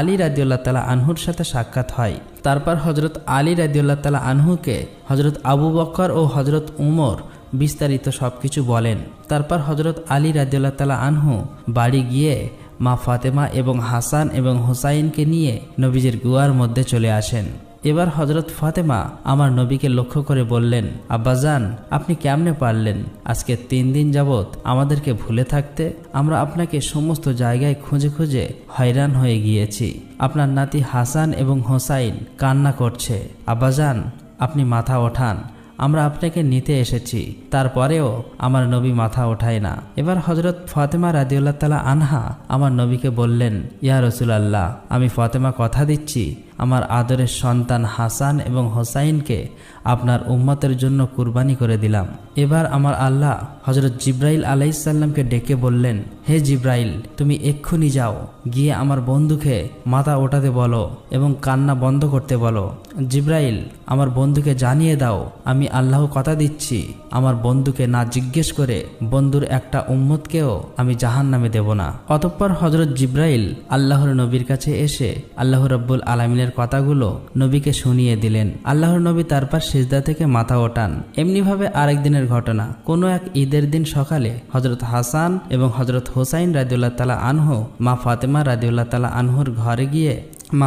আলী রাদিউল্লাহ তালা আনহুর সাথে সাক্ষাৎ হয়। তারপর হজরত আলী রাদিউল্লাহ তালা আনহুকে হজরত আবু বক্কর ও হজরত উমর বিস্তারিত সব কিছু বলেন। তারপর হজরত আলী রাদিউল্লাহ তালা আনহু বাড়ি গিয়ে মা ফাতেমা এবং হাসান এবং হুসাইনকে নিয়ে নবীজের গুয়ার মধ্যে চলে আসেন। এবার হজরত ফাতেমা আমার নবীকে লক্ষ্য করে বললেন, আব্বাজান, আপনি কেমনে পারলেন? আজকে তিন দিন যাবৎ আমাদেরকে ভুলে থাকতে আমরা আপনাকে সমস্ত জায়গায় খুঁজে খুঁজে হয়রান হয়ে গিয়েছি। আপনার নাতি হাসান এবং হোসাইন কান্না করছে। আব্বাজান, আপনি মাথা ওঠান, আমরা আপনাকে নিতে এসেছি, তারপরেও আমার নবী মাথা ওঠায় না। এবার হজরত ফাতেমা রাদিউল্লাহ তালা আনহা আমার নবীকে বললেন, ইয়া রসুলাল্লাহ, আমি ফাতেমা কথা দিচ্ছি আমার আদরের সন্তান হাসান এবং হোসাইনকে আপনার উম্মতের জন্য কুরবানি করে দিলাম। এবার আমার আল্লাহ হজরত জিব্রাইল আলাইসাল্লামকে ডেকে বললেন, হে জিব্রাইল, তুমি এক্ষুনি যাও, গিয়ে আমার বন্ধুকে মাথা ওঠাতে বলো এবং কান্না বন্ধ করতে বলো। জিব্রাইল, আমার বন্ধুকে জানিয়ে দাও, আমি আল্লাহ কথা দিচ্ছি। আমার বন্ধুকে না জিজ্ঞেস করে বন্ধুর একটা উম্মতকেও আমি জাহান নামে দেব না। অতঃপর হজরত জিব্রাইল আল্লাহর নবীর কাছে এসে আল্লাহ রব্বুল আলমিনের কথাগুলো নবীকে শুনিয়ে দিলেন। আল্লাহর নবী তারপর সিজদা থেকে মাথা ওঠান। এমনিভাবে আরেক দিনের ঘটনা। কোনো এক ঈদের দিন সকালে হজরত হাসান এবং হজরত হোসাইন রাজিউল্লাহ তালা আনহু মা ফাতেমা রাজিউল্লাহ তালা আনহুর ঘরে গিয়ে মা